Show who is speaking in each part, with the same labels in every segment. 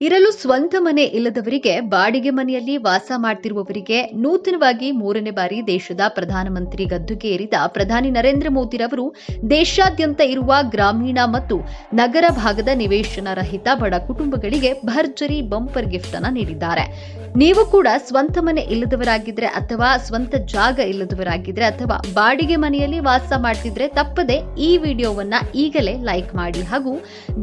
Speaker 1: ಇರಲು ಸ್ವಂತ ಮನೆ ಇಲ್ಲದವರಿಗೆ ಬಾಡಿಗೆ ಮನೆಯಲ್ಲಿ ವಾಸ ಮಾಡ್ತಿರುವವರಿಗೆ ನೂತನವಾಗಿ ಮೂರನೇ ಬಾರಿ ದೇಶದ ಪ್ರಧಾನಮಂತ್ರಿ ಗದ್ದುಗೆ ಏರಿದ ಪ್ರಧಾನಿ ನರೇಂದ್ರ ಮೋದಿರವರು ದೇಶಾದ್ಯಂತ ಇರುವ ಗ್ರಾಮೀಣ ಮತ್ತು ನಗರ ಭಾಗದ ನಿವೇಶನ ರಹಿತ ಬಡ ಕುಟುಂಬಗಳಿಗೆ ಭರ್ಜರಿ ಬಂಪರ್ ಗಿಫ್ಟ್ ಅನ್ನು ನೀಡಿದ್ದಾರೆ. ನೀವು ಕೂಡ ಸ್ವಂತ ಮನೆ ಇಲ್ಲದವರಾಗಿದ್ರೆ ಅಥವಾ ಸ್ವಂತ ಜಾಗ ಇಲ್ಲದವರಾಗಿದ್ರೆ ಅಥವಾ ಬಾಡಿಗೆ ಮನೆಯಲ್ಲಿ ವಾಸ ಮಾಡ್ತಿದ್ರೆ ತಪ್ಪದೆ ಈ ವಿಡಿಯೋವನ್ನ ಈಗಲೇ ಲೈಕ್ ಮಾಡಿ ಹಾಗೂ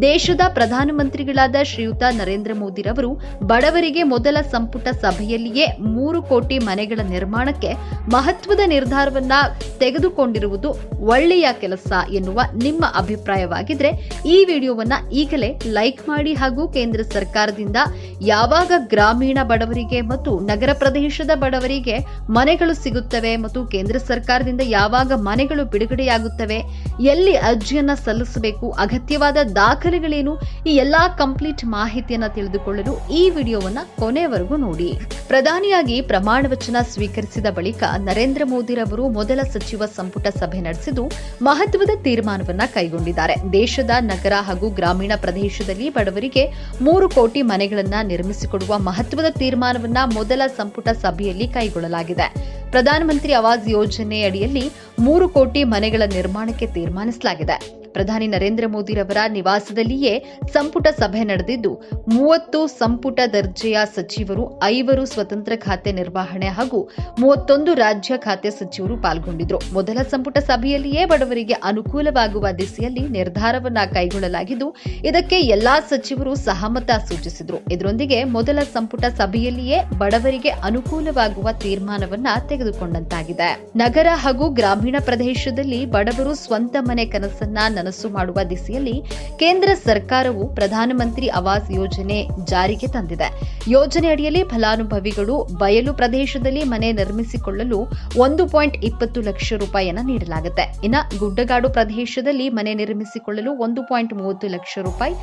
Speaker 1: ದೇಶದ ಪ್ರಧಾನಮಂತ್ರಿಗಳಾದ ಶ್ರೀಯುತ ನರೇಂದ್ರ ಮೋದಿರವರು ಬಡವರಿಗೆ ಮೊದಲ ಸಂಪುಟ ಸಭೆಯಲ್ಲಿಯೇ ಮೂರು ಕೋಟಿ ಮನೆಗಳ ನಿರ್ಮಾಣಕ್ಕೆ ಮಹತ್ವದ ನಿರ್ಧಾರವನ್ನ ತೆಗೆದುಕೊಂಡಿರುವುದು ಒಳ್ಳೆಯ ಕೆಲಸ ಎನ್ನುವ ನಿಮ್ಮ ಅಭಿಪ್ರಾಯವಾಗಿದ್ರೆ ಈ ವಿಡಿಯೋವನ್ನ ಈಗಲೇ ಲೈಕ್ ಮಾಡಿ ಹಾಗೂ ಕೇಂದ್ರ ಸರ್ಕಾರದಿಂದ ಯಾವಾಗ ಗ್ರಾಮೀಣ ಬಡವರಿಗೆ ಮತ್ತು ನಗರ ಪ್ರದೇಶದ ಬಡವರಿಗೆ ಮನೆಗಳು ಸಿಗುತ್ತವೆ ಮತ್ತು ಕೇಂದ್ರ ಸರ್ಕಾರದಿಂದ ಯಾವಾಗ ಮನೆಗಳು ಬಿಡುಗಡೆಯಾಗುತ್ತವೆ, ಎಲ್ಲಿ ಅರ್ಜಿಯನ್ನ ಸಲ್ಲಿಸಬೇಕು, ಅಗತ್ಯವಾದ ದಾಖಲೆಗಳೇನು, ಈ ಎಲ್ಲಾ ಕಂಪ್ಲೀಟ್ ಮಾಹಿತಿಯನ್ನ ತಿಳಿದುಕೊಳ್ಳಲು ಈ ವಿಡಿಯೋವನ್ನ ಕೊನೆವರೆಗೂ ನೋಡಿ. ಪ್ರಧಾನಿಯಾಗಿ ಪ್ರಮಾಣ ವಚನ ಸ್ವೀಕರಿಸಿದ ಬಳಿಕ ನರೇಂದ್ರ ಮೋದಿರವರು ಮೊದಲ ಸಚಿವ ಸಂಪುಟ ಸಭೆ ನಡೆಸಿದ್ದು ಮಹತ್ವದ ತೀರ್ಮಾನವನ್ನ ಕೈಗೊಂಡಿದ್ದಾರೆ. ದೇಶದ ನಗರ ಹಾಗೂ ಗ್ರಾಮೀಣ ಪ್ರದೇಶದಲ್ಲಿ ಬಡವರಿಗೆ ಮೂರು ಕೋಟಿ ಮನೆಗಳನ್ನು ನಿರ್ಮಿಸಿಕೊಡುವ ಮಹತ್ವದ ತೀರ್ಮಾನವನ್ನ ಮೊದಲ ಸಂಪುಟ ಸಭೆಯಲ್ಲಿ ಕೈಗೊಳ್ಳಲಾಗಿದೆ. ಪ್ರಧಾನಮಂತ್ರಿ ಆವಾಸ್ ಯೋಜನೆ ಅಡಿಯಲ್ಲಿ ಮೂರು ಕೋಟಿ ಮನೆಗಳ ನಿರ್ಮಾಣಕ್ಕೆ ತೀರ್ಮಾನಿಸಲಾಗಿದೆ. ಪ್ರಧಾನಿ ನರೇಂದ್ರ ಮೋದಿರವರ ನಿವಾಸದಲ್ಲಿಯೇ ಸಂಪುಟ ಸಭೆ ನಡೆದಿದ್ದು, ಮೂವತ್ತು ಸಂಪುಟ ದರ್ಜೆಯ ಸಚಿವರು, ಐವರು ಸ್ವತಂತ್ರ ಖಾತೆ ನಿರ್ವಹಣೆ ಹಾಗೂ ಮೂವತ್ತೊಂದು ರಾಜ್ಯ ಖಾತೆ ಸಚಿವರು ಪಾಲ್ಗೊಂಡಿದ್ರು ಮೊದಲ ಸಂಪುಟ ಸಭೆಯಲ್ಲಿಯೇ ಬಡವರಿಗೆ ಅನುಕೂಲವಾಗುವ ದಿಸೆಯಲ್ಲಿ ನಿರ್ಧಾರವನ್ನ ಕೈಗೊಳ್ಳಲಾಗಿದ್ದು, ಇದಕ್ಕೆ ಎಲ್ಲಾ ಸಚಿವರು ಸಹಮತ ಸೂಚಿಸಿದ್ರು. ಇದರೊಂದಿಗೆ ಮೊದಲ ಸಂಪುಟ ಸಭೆಯಲ್ಲಿಯೇ ಬಡವರಿಗೆ ಅನುಕೂಲವಾಗುವ ತೀರ್ಮಾನವನ್ನ ತೆಗೆದುಕೊಂಡಂತಾಗಿದೆ. ನಗರ ಹಾಗೂ ಗ್ರಾಮೀಣ ಪ್ರದೇಶದಲ್ಲಿ ಬಡವರು ಸ್ವಂತ ಮನೆ ಕನಸನ್ನ ನನಸು ಮಾಡುವ ದಿಸೆಯಲ್ಲಿ ಕೇಂದ್ರ ಸರ್ಕಾರವು ಪ್ರಧಾನಮಂತ್ರಿ ಆವಾಸ್ ಯೋಜನೆ ಜಾರಿಗೆ ತಂದಿದೆ. ಯೋಜನೆ ಅಡಿಯಲ್ಲಿ ಫಲಾನುಭವಿಗಳು ಬಯಲು ಪ್ರದೇಶದಲ್ಲಿ ಮನೆ ನಿರ್ಮಿಸಿಕೊಳ್ಳಲು ಒಂದು ಪಾಯಿಂಟ್ ಇಪ್ಪತ್ತು ಲಕ್ಷ ರೂಪಾಯಿಯನ್ನು ನೀಡಲಾಗುತ್ತೆ. ಇನ್ನು ಗುಡ್ಡಗಾಡು ಪ್ರದೇಶದಲ್ಲಿ ಮನೆ ನಿರ್ಮಿಸಿಕೊಳ್ಳಲು ಒಂದು ಪಾಯಿಂಟ್ ಮೂವತ್ತು ಲಕ್ಷ ರೂಪಾಯಿ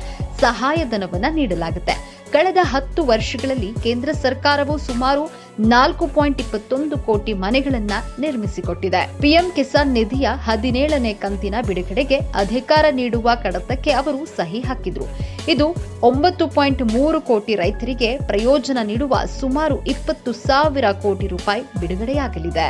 Speaker 1: ಸಹಾಯಧನವನ್ನು ನೀಡಲಾಗುತ್ತೆ. ಕಳೆದ ಹತ್ತು ವರ್ಷಗಳಲ್ಲಿ ಕೇಂದ್ರ ಸರ್ಕಾರವು ಸುಮಾರು ನಾಲ್ಕು ಪಾಯಿಂಟ್ ಇಪ್ಪತ್ತೊಂದು ಕೋಟಿ ಮನೆಗಳನ್ನ ನಿರ್ಮಿಸಿಕೊಟ್ಟಿದೆ. ಪಿಎಂ ಕಿಸಾನ್ ನಿಧಿಯ ಹದಿನೇಳನೇ ಕಂತಿನ ಬಿಡುಗಡೆಗೆ ಅಧಿಕಾರ ನೀಡುವ ಕಡತಕ್ಕೆ ಅವರು ಸಹಿ ಹಾಕಿದ್ರು. ಇದು ಒಂಬತ್ತು ಪಾಯಿಂಟ್ ಮೂರು ಕೋಟಿ ರೈತರಿಗೆ ಪ್ರಯೋಜನ ನೀಡುವ ಸುಮಾರು ಇಪ್ಪತ್ತು ಸಾವಿರ ಕೋಟಿ ರೂಪಾಯಿ ಬಿಡುಗಡೆಯಾಗಲಿದೆ.